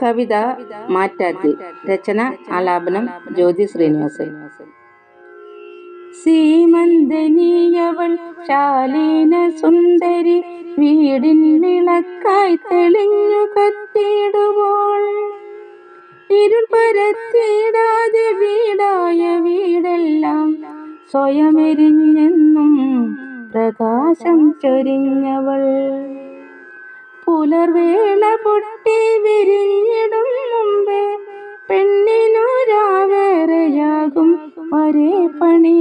കവിത മാറ്റാത്തി രചന ആലാപനം ജ്യോതി ശ്രീനിവാസൻ. സീമന്തനീയവൾ ശാലീന സുന്ദരി വീടിൻ വിളക്കായി തെളിഞ്ഞു കത്തിയിടുമ്പോൾ ഇരുൾ പരത്തിയിടാതെ വീടായ വീടെല്ലാം സ്വയമെരിഞ്ഞെന്നും പ്രകാശം ചൊരിഞ്ഞവൾ. പുലർവേള പൊട്ടി വിരിഞ്ഞിടും മുമ്പേ പെണ്ണിനു രാവേറെയാകും ഒരേ പണി.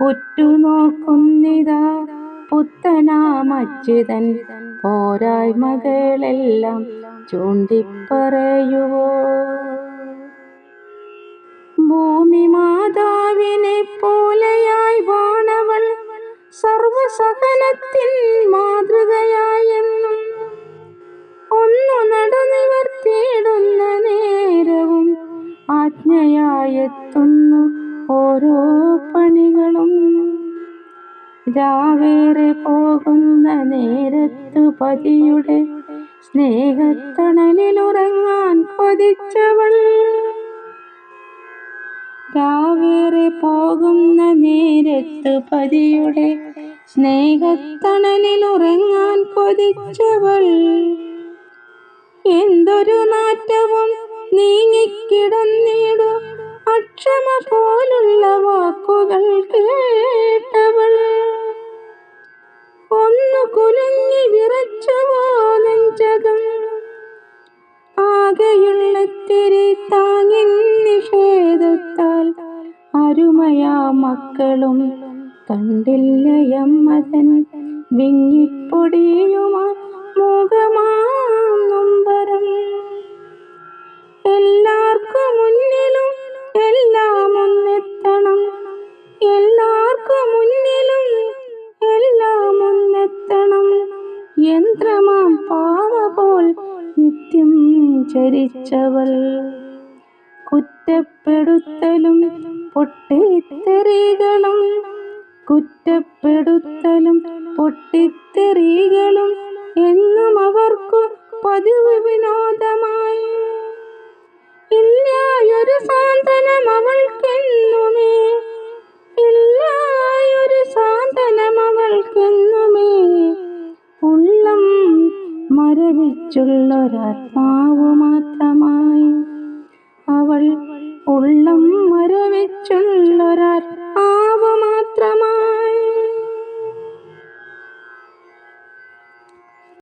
ഉറ്റുനോക്കുന്നിതാ പുത്തനാമച്യുതൻ പോരായ്മകളെല്ലാം ചൂണ്ടിപ്പറയുവോ? സർവസഹനത്തിൻ മാതൃകയായെന്നും ഒന്നു നടനിവർത്തിയിടുന്ന നേരവും ആജ്ഞയായെത്തുന്നു ഓരോ പണികളും. രാവേറെ പോകുന്ന നേരത്തു പതിയുടെ സ്നേഹത്തണലിലുറങ്ങാൻ കൊതിച്ചവൾ രാവേറെ പോകുന്ന നേരത്ത് പതിയുടെ സ്നേഹത്തണലിലുറങ്ങാൻ കൊതിച്ചവൾ. എന്തൊരു നാറ്റവും നീങ്ങിക്കിടന്നിടു അക്ഷമ പോലുള്ള വാക്കുകൾ കേട്ടവൾ. ഒന്നു കുലുങ്ങി വിറച്ചുവോ നെഞ്ചകം. ആകെയുള്ളത്തിരി താങ്ങിൻ അരുമയാ മക്കളും കണ്ടില്ലയമ്മതൻ വിങ്ങിപ്പൊടിയുമാ മുഖമാം നൊമ്പരം എല്ലാവർക്കും മുന്നിലും എല്ലാം ഒന്നെത്തണം. എല്ലാവർക്കും മുന്നിലും എല്ലാം ഒന്നെത്തണം. യന്ത്രമാം പാവ പോൽ നിത്യം ചരിച്ചവൾ. കുറ്റപ്പെടുത്തലും പൊട്ടിത്തെറികളും കുറ്റപ്പെടുത്തലും പൊട്ടിത്തെറികളും എന്നും അവർക്കു പതിവ് വിനോദമായി. ഇല്ലായൊരു സാന്ത്വനം അവൾക്കെന്നുമേ ഇല്ലായൊരു സാന്ത്വനം അവൾക്കെന്നുമേ. ഉള്ളം മരവിച്ചുള്ളൊരാത്മാവ് മാത്രമായി.